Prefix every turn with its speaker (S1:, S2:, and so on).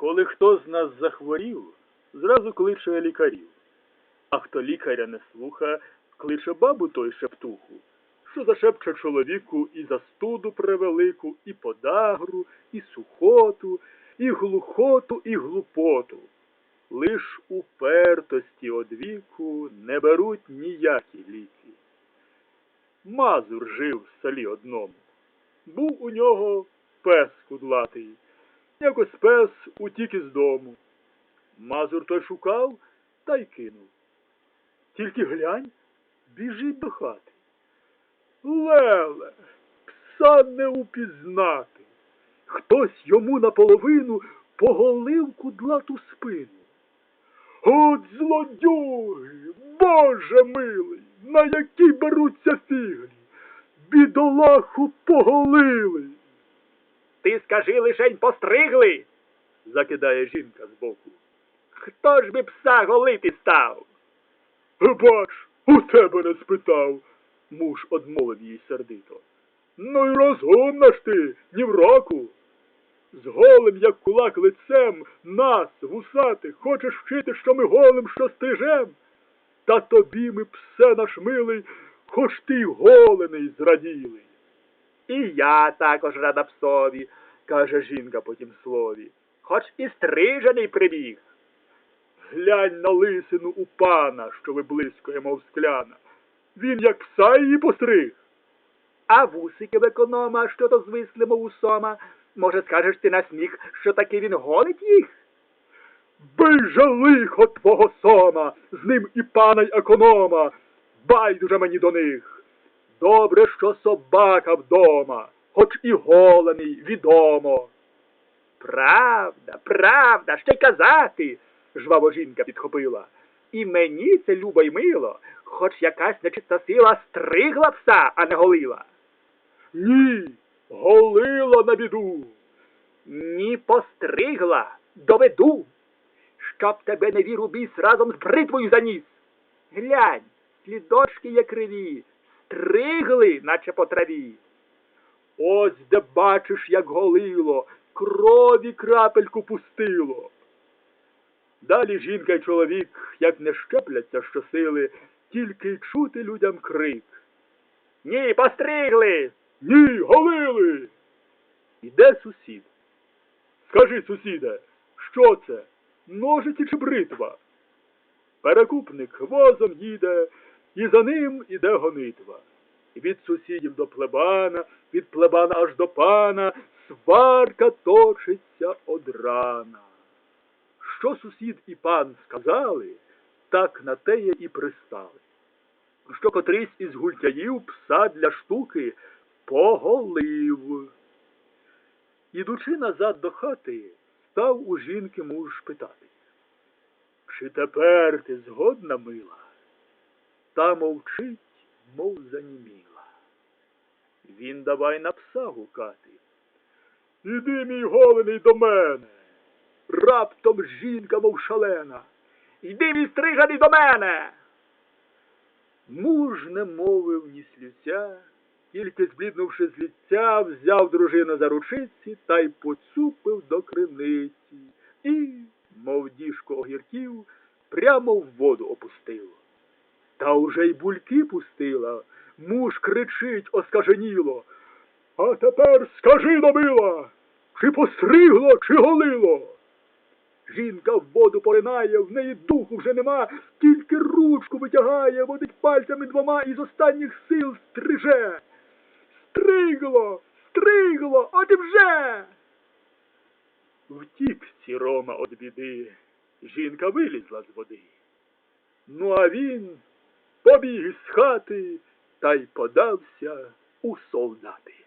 S1: Коли хто з нас захворів, зразу кличе лікарів. А хто лікаря не слуха, кличе бабу той шептуху, що зашепче чоловіку і застуду превелику, і подагру, і сухоту, і глухоту, і глупоту. Лиш упертості одвіку не беруть ніякі ліки. Мазур жив в селі одному. Був у нього пес кудлатий. Якось пес утік із дому. Мазур той шукав та й кинув. Тільки глянь, біжить до хати. Леле, пса не упізнати. Хтось йому наполовину поголив кудлату спину. От злодюги, Боже милий, на які беруться фіглі. Бідолаху поголили.
S2: Ти скажи лишень постригли.
S1: закидає жінка збоку.
S2: Хто ж би пса голити став?
S1: Бач, у тебе не спитав, муж одмовив їй сердито. Ну й розумна ж ти, ні в року. З голим, як кулак лицем, нас, вусатих, хочеш вчити, що ми голим, що стрижем? Та тобі ми, псе наш милий, хоч ти й голений зраділий.
S2: І я також рада псові,
S1: каже жінка по тім слові.
S2: хоч і стрижений прибіг.
S1: Глянь на лисину у пана, що виблискує, мов скляна. Він як пса її постриг.
S2: А вусики в економа, що то звисли, мов у. Може, скажеш ти на сміх, що таки він голить їх?
S1: Бий же лихо твого сома, з ним і пана й економа. Байдуже мені до них. Добре, що собака вдома, хоч і голений, відомо.
S2: Правда, правда, ще й казати, жваво жінка підхопила. І мені це любо й мило, хоч якась нечиста сила стригла пса, а не голила.
S1: Ні, голила на біду.
S2: Ні, постригла, доведу, щоб тебе не віру біс разом з бритвою заніс. Глянь, слідочки є криві, стригли, наче по траві.
S1: Ось де бачиш, як голило, крові крапельку пустило. Далі жінка й чоловік, як не щепляться щосили, тільки й чути людям крик.
S2: Ні, постригли.
S1: Ні, голили. Іде сусід. Скажи, сусіде, що це? Ножиці чи бритва? Перекупник возом їде, і за ним іде гонитва. Від сусідів до плебана, від плебана аж до пана, сварка точиться од рана. Що сусід і пан сказали, так на теє і пристали. Що котрийсь із гультяїв пса для штуки поголив. Ідучи назад до хати, став у жінки муж питати. Чи тепер ти згодна, мила? Та мовчить, мов заніміла. Він давай на пса гукати. Іди, мій голений, до мене. Раптом жінка, мов шалена.
S2: Йди мій стрижений до мене.
S1: Муж не мовив ні слівця, тільки збліднувши з ліття, взяв дружину за ручиці та й поцупив до криниці і, мов діжку огірків, прямо в воду опустило. Та уже й бульки пустила, муж кричить оскаженіло. А тепер скажи, добила, чи постригло, чи голило? Жінка в воду поринає, в неї духу вже нема, тільки ручку витягає, водить пальцями двома і з останніх сил стриже. Стригло, стригло, от і вже. Втік сірома від біди, жінка вилізла з води. Ну, а він побіг із хати та й подався у солдати.